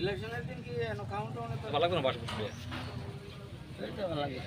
ইলেকশনের দিন কি কাউন্ট ভালো লাগবে না বাস। বসবে ভালো লাগে।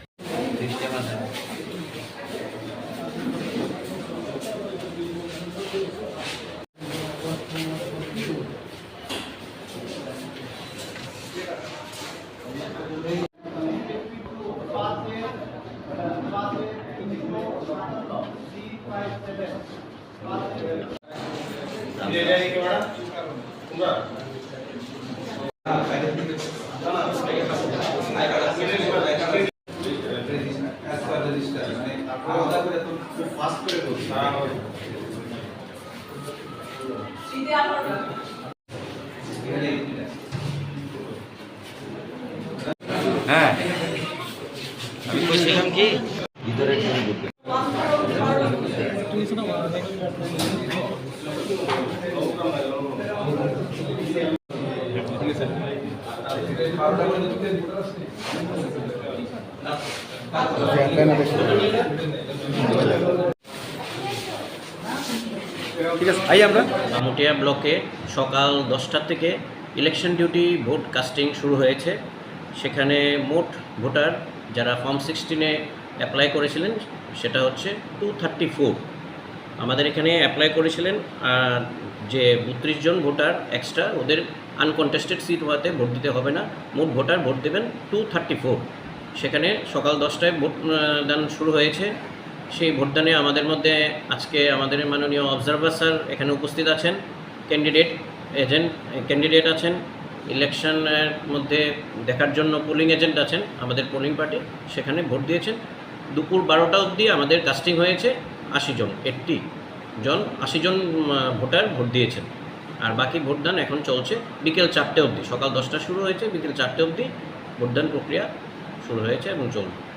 হ্যাঁ আমি বলছিলাম কি ঠিক ব্লকে সকাল দশটার থেকে ইলেকশন ডিউটি ভোট কাস্টিং শুরু হয়েছে। সেখানে মোট ভোটার যারা ফর্ম সিক্সটিনে অ্যাপ্লাই করেছিলেন, সেটা হচ্ছে টু থার্টি ফোর আমাদের এখানে অ্যাপ্লাই করেছিলেন, আর যে বত্রিশ জন ভোটার এক্সট্রা ওদের আনকন্টেস্টেড সিট হওয়াতে ভোট দিতে হবে না। মোট ভোটার ভোট দেবেন টু থার্টি ফোর সেখানে সকাল দশটায় ভোট দান শুরু হয়েছে। সেই ভোটদানে আমাদের মধ্যে আজকে আমাদের মাননীয় অবজারভার স্যার এখানে উপস্থিত আছেন ক্যান্ডিডেট এজেন্ট ক্যান্ডিডেট আছেন ইলেকশনের মধ্যে দেখার জন্য পোলিং এজেন্ট আছেন, আমাদের পোলিং পার্টি সেখানে ভোট দিয়েছেন। দুপুর বারোটা অবধি আমাদের কাস্টিং হয়েছে। আশি জন এইট্টি জন, আশি জন ভোটার ভোট দিয়েছেন। আর বাকি ভোটদান এখন চলছে বিকেল চারটে অবধি। সকাল দশটা শুরু হয়েছে, বিকেল চারটে অবধি ভোটদান প্রক্রিয়া শুরু হয়েছে এবং চলবে।